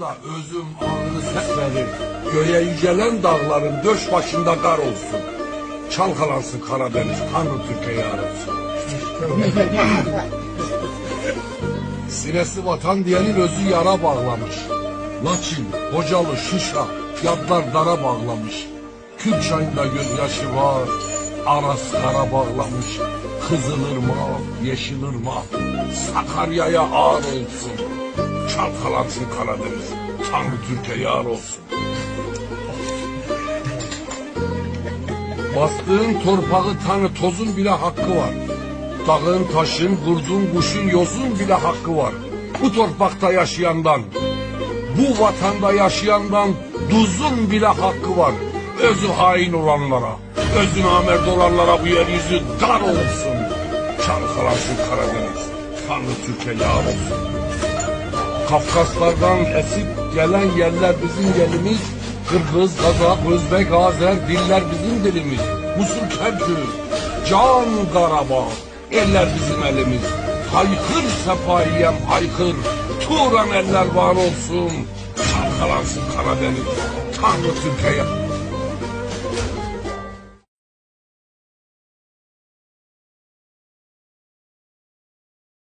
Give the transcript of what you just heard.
da özüm ağrı ses verir. Göğe yücelen dağların döş başında kar olsun. Çalkalansın Karadeniz, Tanrı Türkiye yar olsun. Sinesi vatan diyenin özü yara bağlamış. Laçin, Hocalı, Şuşa, yadlar dara bağlamış. Kürt çayında gözyaşı var, Aras kara bağlamış. Kızılırmak, Yeşilırmak, Sakarya'ya ağır olsun. Çalkalansın Karadeniz, Tanrı Türkiye yar olsun. Bastığın torpağı tanı tozun bile hakkı var. Dağın, taşın, kurdun, kuşun, yozun bile hakkı var. Bu torpakta yaşayandan, bu vatanda yaşayandan duzun bile hakkı var. Özü hain olanlara, özü namerd olanlara bu yeryüzü dar olsun. Çalkalansın Karadeniz, Tanrı Türkiye yar olsun. Kafkaslardan esip gelen yerler bizim gelimiz. Kırgız, Kazak, Özbek, Azer diller bizim dilimiz. Musul Kerkü, Can Karabağ, eller bizim elimiz. Haykır sefayiyem haykır, Turan eller var olsun. Çalkalansın Karadeniz, Tanrı Türkiye